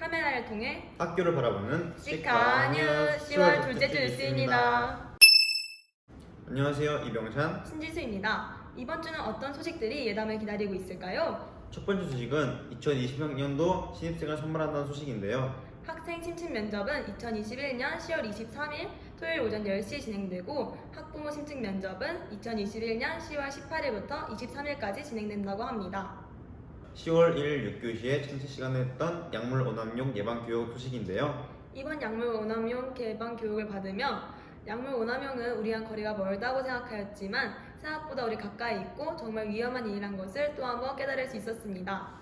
카메라를 통해 학교를 바라보는 시카 뉴스 10월 둘째 주 뉴스입니다. 안녕하세요 이병찬. 신지수입니다. 이번 주는 어떤 소식들이 예담을 기다리고 있을까요? 첫 번째 소식은 2020학년도 신입생을 선발한다는 소식인데요. 학생 심층 면접은 2021년 10월 23일 토요일 오전 10시에 진행되고 학부모 심층 면접은 2021년 10월 18일부터 23일까지 진행된다고 합니다. 10월 1일 6교시에 전체 시간에 했던 약물 오남용 예방 교육 소식인데요. 이번 약물 오남용 개방 교육을 받으며 약물 오남용은 우리랑 거리가 멀다고 생각하였지만 생각보다 우리 가까이 있고 정말 위험한 일이란 것을 또 한 번 깨달을 수 있었습니다.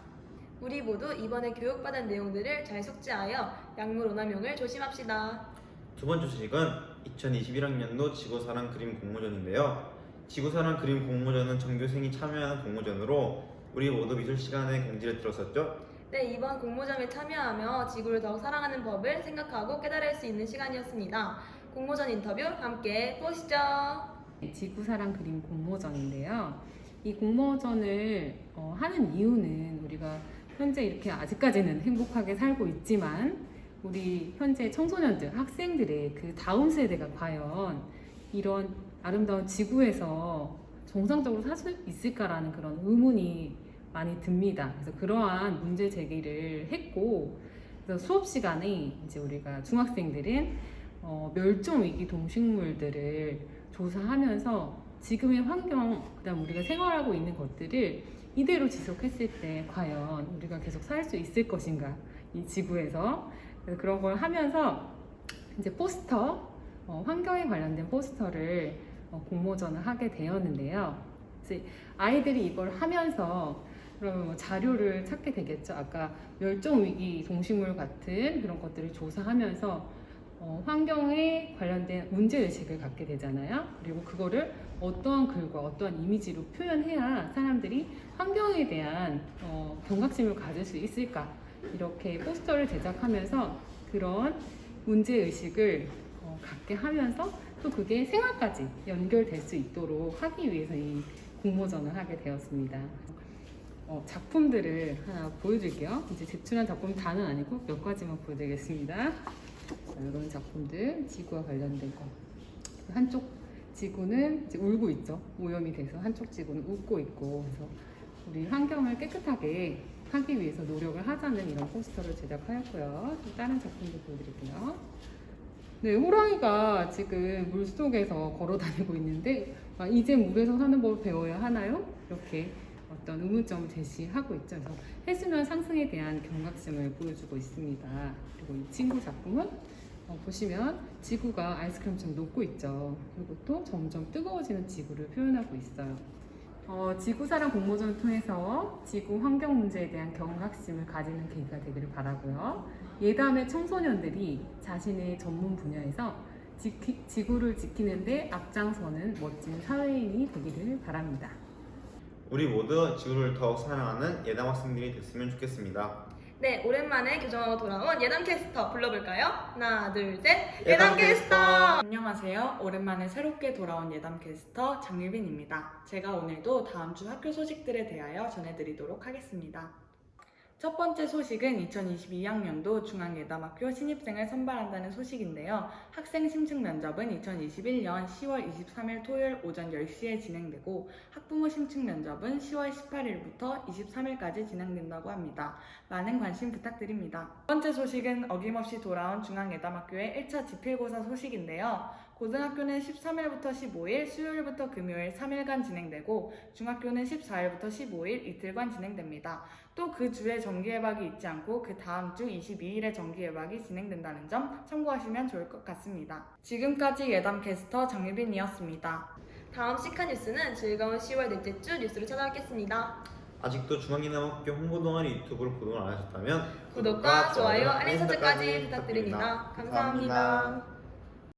우리 모두 이번에 교육받은 내용들을 잘 숙지하여 약물 오남용을 조심합시다. 두 번째 소식은 2021학년도 지구사랑 그림 공모전인데요. 지구사랑 그림 공모전은 전교생이 참여하는 공모전으로 우리 모두 미술 시간에 공지를 들었었죠. 네, 이번 공모전에 참여하며 지구를 더욱 사랑하는 법을 생각하고 깨달을 수 있는 시간이었습니다. 공모전 인터뷰 함께 보시죠. 지구사랑 그림 공모전인데요. 이 공모전을 어, 하는 이유는 우리가 현재 이렇게 아직까지는 행복하게 살고 있지만 우리 현재 청소년들, 학생들의 그 다음 세대가 과연 이런 아름다운 지구에서 정상적으로 살 수 있을까라는 그런 의문이 많이 듭니다. 그래서 그러한 문제 제기를 했고 그래서 수업 시간에 이제 우리가 중학생들은 어, 멸종 위기 동식물들을 조사하면서 지금의 환경, 그다음 우리가 생활하고 있는 것들을 이대로 지속했을 때 과연 우리가 계속 살 수 있을 것인가 이 지구에서 그런 걸 하면서 이제 포스터 어, 환경에 관련된 포스터를 어, 공모전을 하게 되었는데요. 아이들이 이걸 하면서 그러면 뭐 자료를 찾게 되겠죠. 아까 멸종 위기 동식물 같은 그런 것들을 조사하면서 어, 환경에 관련된 문제 의식을 갖게 되잖아요. 그리고 그거를 어떠한 글과 어떠한 이미지로 표현해야 사람들이 환경에 대한 어, 경각심을 가질 수 있을까 이렇게 포스터를 제작하면서 그런 문제 의식을 어, 갖게 하면서 또 그게 생활까지 연결될 수 있도록 하기 위해서 이 공모전을 하게 되었습니다. 어, 작품들을 하나 보여드릴게요. 이제 제출한 작품 다는 아니고 몇 가지만 보여드리겠습니다. 자, 이런 작품들 지구와 관련된 거. 한쪽 지구는 이제 울고 있죠. 오염이 돼서 한쪽 지구는 웃고 있고 그래서 우리 환경을 깨끗하게 하기 위해서 노력을 하자는 이런 포스터를 제작하였고요. 또 다른 작품도 보여드릴게요. 네, 호랑이가 지금 물 속에서 걸어 다니고 있는데 아, 이제 물에서 사는 법을 배워야 하나요? 이렇게 어떤 의문점을 제시하고 있죠. 그래서 해수면 상승에 대한 경각심을 보여주고 있습니다. 그리고 이 친구 작품은 어, 보시면 지구가 아이스크림처럼 녹고 있죠. 그리고 또 점점 뜨거워지는 지구를 표현하고 있어요. 어, 지구사랑 공모전을 통해서 지구 환경 문제에 대한 경각심을 가지는 계기가 되기를 바라고요. 예담의 청소년들이 자신의 전문 분야에서 지키, 지구를 지키는데 앞장서는 멋진 사회인이 되기를 바랍니다. 우리 모두 지구를 더욱 사랑하는 예담 학생들이 됐으면 좋겠습니다. 네, 오랜만에 교정하고 돌아온 예담 캐스터 불러볼까요? 하나, 둘, 셋. 예담 예담 캐스터! 안녕하세요. 오랜만에 새롭게 돌아온 예담 캐스터 장유빈입니다. 제가 오늘도 다음 주 학교 소식들에 대하여 전해드리도록 하겠습니다. 첫 번째 소식은 2022학년도 중앙예담학교 신입생을 선발한다는 소식인데요. 학생 심층 면접은 2021년 10월 23일 토요일 오전 10시에 진행되고 학부모 심층 면접은 10월 18일부터 23일까지 진행된다고 합니다. 많은 관심 부탁드립니다. 두 번째 소식은 어김없이 돌아온 중앙예담학교의 1차 지필고사 소식인데요. 고등학교는 13일부터 15일, 수요일부터 금요일 3일간 진행되고 중학교는 14일부터 15일 이틀간 진행됩니다. 또 그 주에 정기예박이 있지 않고 그 다음 주 22일에 정기예박이 진행된다는 점 참고하시면 좋을 것 같습니다. 지금까지 예담 캐스터 장유빈이었습니다. 다음 시카 뉴스는 즐거운 10월 넷째 주 뉴스로 찾아뵙겠습니다. 아직도 중앙예담학교 홍보 동아리 유튜브를 구독을 안 하셨다면 구독과 좋아요, 알림 설정까지 부탁드립니다. 감사합니다.